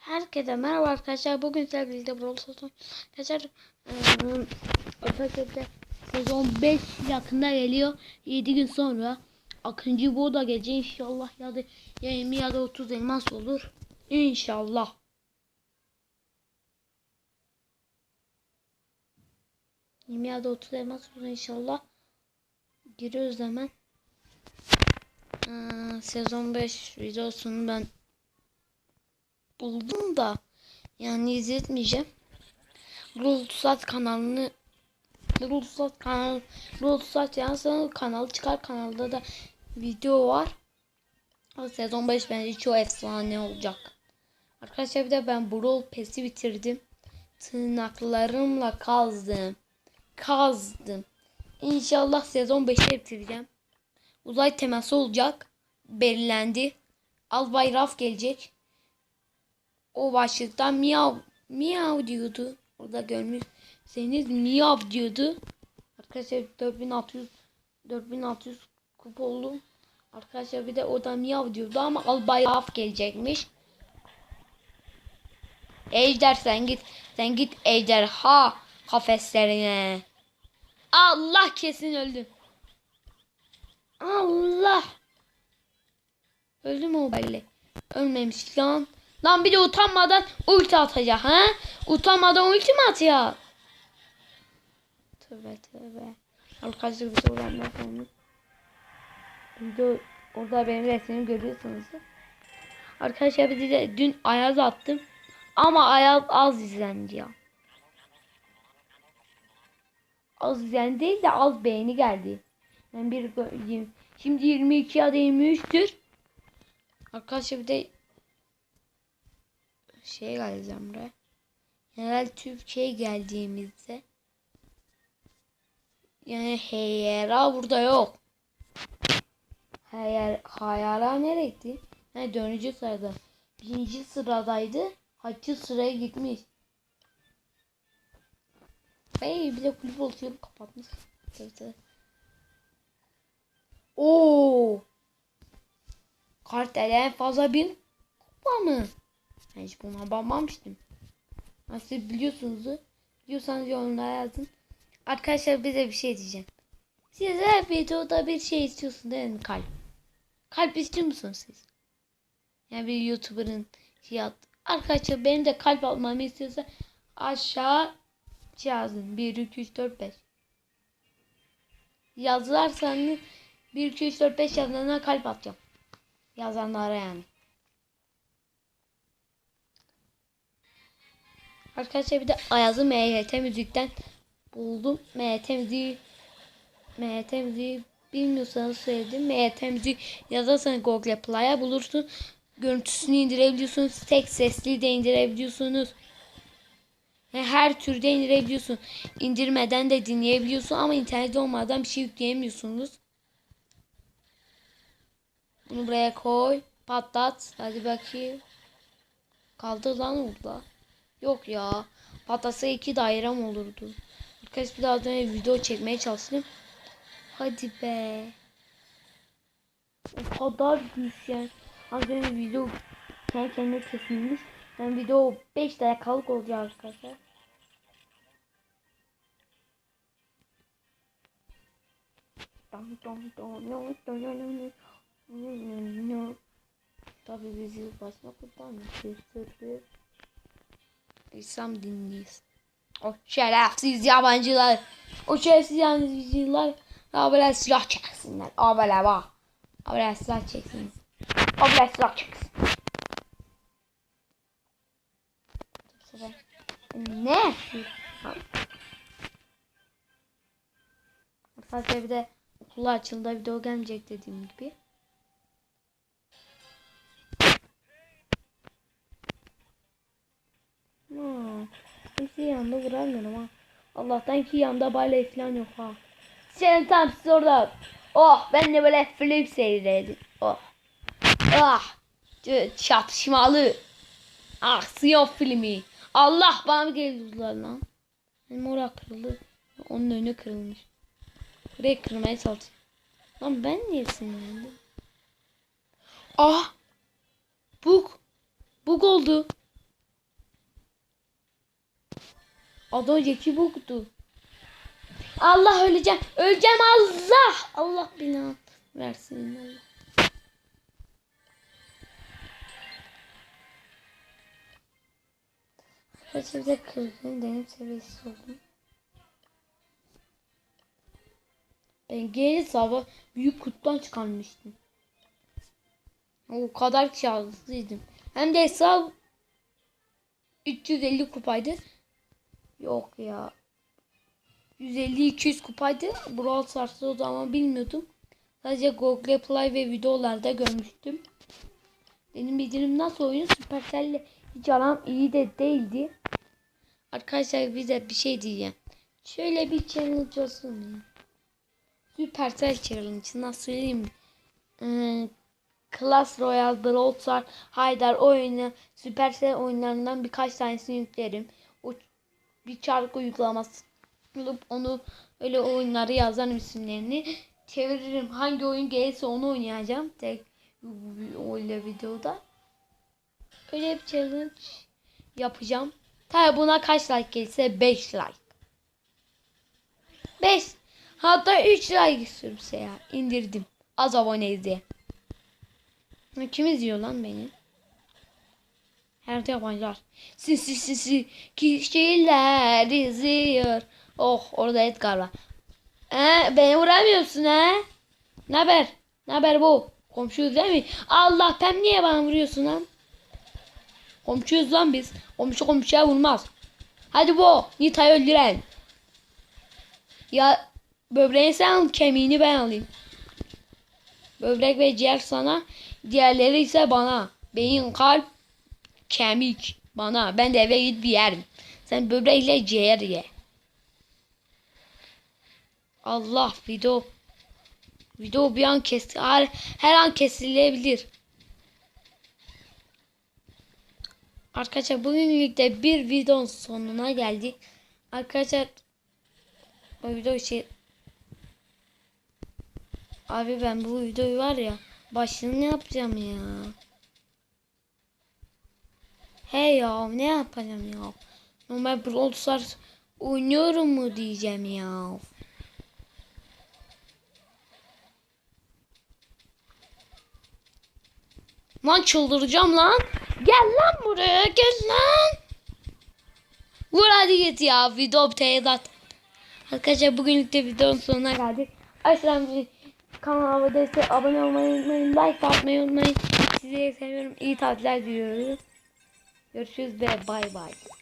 Herkese merhaba arkadaşlar. Bugün sizlerle birlikte Brawl Stars Arkadaşlar Öfeket'te sezon 5 yakında geliyor. 7 gün sonra. Akıncı bu da gelecek inşallah ya da ya 20 ya da 30 elmas olur. İnşallah. Ya da 30 elmas olur inşallah. Giriyoruz hemen. Eee, sezon 5 videosunu ben buldum da yani izletmeyeceğim. Rulusat kanalını Rulusat kanal Rulusat yazsan kanalı çıkar kanalda da video var. O sezon 5 bence çok efsane olacak. Arkadaşlar bir de ben Brawl Pass'i bitirdim. Tırnaklarımla kazdım. Kazdım. İnşallah sezon 5'i bitireceğim. Uzay teması olacak. Belirlendi. Albay Raf gelecek o başlıkta miyav miyav diyordu. Orada görmüşseniz miyav diyordu. Arkadaşlar 4600 4600 kupa oldum. Arkadaşlar bir de o da miyav diyordu ama albay Raf gelecekmiş. Ejder sen git. Sen git ejderha kafeslerine. Allah kesin öldüm. Allah. Öldü mü o belli? Ölmemiş lan. Lan bir de utanmadan ulti atacak ha? Utanmadan ulti mi atıyor? Tövbe tövbe. Arkadaşlar bir soru anlatmamız. Video orada benim resmimi görüyorsunuz. Arkadaşlar bir de dün Ayaz attım. Ama Ayaz az izlendi ya. Az izlendi değil de az beğeni geldi. Ben bir şimdi 22 ya da 23'tür. Arkadaşlar bir de şey geleceğim buraya. Genel Türkçe'ye geldiğimizde yani Heyera burada yok. Hayal, Hayara nereye gitti? Ne dördüncü sırada. Birinci sıradaydı. Haccı sıraya gitmiş. Hey bir de kulüp oluşuyor kapatmış. Evet. Oo. Kartel en fazla bin kupa mı? Ben hiç buna bakmamıştım. Nasıl biliyorsunuz? Biliyorsanız yorumlara yazın. Arkadaşlar bize bir şey diyeceğim. Siz her videoda bir şey istiyorsunuz değil mi kalp? Kalp istiyor musunuz siz? Yani bir YouTuber'ın şey at. Arkadaşlar benim de kalp almamı istiyorsa aşağı yazın. 1, 2, 3, 4, 5. Yazarsanız 1, 2, 3, 4, 5 yazanlara kalp atacağım. Yazanlara yani. Arkadaşlar bir de Ayaz'ı MHT müzikten buldum. MHT müziği MHT müziği bilmiyorsanız söyledim. MHT müziği yazarsanız Google Play'a bulursun. Görüntüsünü indirebiliyorsunuz. Tek sesli de indirebiliyorsunuz. Her türde indirebiliyorsun. İndirmeden de dinleyebiliyorsun ama internet olmadan bir şey yükleyemiyorsunuz. Bunu buraya koy. Patlat. Hadi bakayım. Kaldı lan orada. Yok ya. Patlasa iki dairem olurdu. Birkaç bir daha önce video çekmeye çalıştım. Hadi be. O kadar yani. Az önce video kendi kendine kesilmiş. Yani video 5 dakikalık olacak arkadaşlar. Tabii bizi basma kurtarmış. Bir İslam dinliyiz. O şerefsiz yabancılar. O şerefsiz yabancılar. Abiler silah çeksinler. Abiler bak. Abiler silah çeksin. Abiler silah çeksin. Ne? Sadece bir de okula açıldı video gelmeyecek dediğim gibi. Kimse yanında vuramıyorum ha. Allah'tan ki yanında bale falan yok ha. Sen tam siz orada. Oh ben de böyle film seyredim. Oh. Ah. Çatışmalı. Aksiyon filmi. Allah bana geldiler lan. Benim oraya kırıldı. Onun önü kırılmış. Buraya kırmaya çalıştım. Lan ben niye sinirlendim? Ah. Bug. Bug oldu. Az önceki bug'du. Allah öleceğim. Öleceğim Allah. Allah bina versin. Allah. Kaçırda kırdım. Benim seviyesiz oldum. Ben geri sabah büyük kuttan çıkarmıştım. O kadar şanslıydım. Hem de hesap 350 kupaydı. Yok ya. 150-200 kupaydı. Brawl Stars'ta o zaman bilmiyordum. Sadece Google Play ve videolarda görmüştüm. Benim bildiğim nasıl oyun Supercell'le hiç aram iyi de değildi. Arkadaşlar bize bir şey diyeceğim. Şöyle bir challenge olsun ya. Supercell challenge nasıl söyleyeyim? Hmm, Clash Royale, Brawl Stars, Haydar oyunu, Supercell oyunlarından birkaç tanesini yüklerim. O bir çark uygulaması bulup onu öyle oyunları yazarım isimlerini. Çeviririm. Hangi oyun gelirse onu oynayacağım. Tek öyle videoda. Öyle bir challenge yapacağım. Tabi buna kaç like gelirse 5 like. 5 hatta 3 like sürse ya indirdim. Az aboneyiz diye. Kim izliyor lan beni? Her yabancılar. Sinsi sinsi kişiler izliyor. Oh orada Edgar var. Ee, beni vuramıyorsun he? Ne haber? Ne haber bu? Komşuyuz değil mi? Allah ben niye bana vuruyorsun lan? Komşuyuz lan biz. Komşu komşuya vurmaz. Hadi bu. Nita'yı öldüren. Ya böbreğini sen al kemiğini ben alayım. Böbrek ve ciğer sana. Diğerleri ise bana. Beyin, kalp, kemik bana. Ben de eve gidip yerim. Sen böbrekle ciğer ye. Allah video. Video bir an kes her, her an kesilebilir. Arkadaşlar bugünlük de bir videonun sonuna geldik. Arkadaşlar bu video şey Abi ben bu videoyu var ya başını ne yapacağım ya? Hey ya ne yapacağım ya? Normal Brawl Stars oynuyorum mu diyeceğim ya. Lan çıldıracağım lan. Gel lan buraya gel lan. Vur hadi git ya video teyzat. Arkadaşlar bugünlük de videonun sonuna geldik. Aşağıdan kanala abone olmayı unutmayın. Like atmayı unutmayın. Sizi seviyorum. İyi tatiller diliyoruz. Görüşürüz ve bay bay.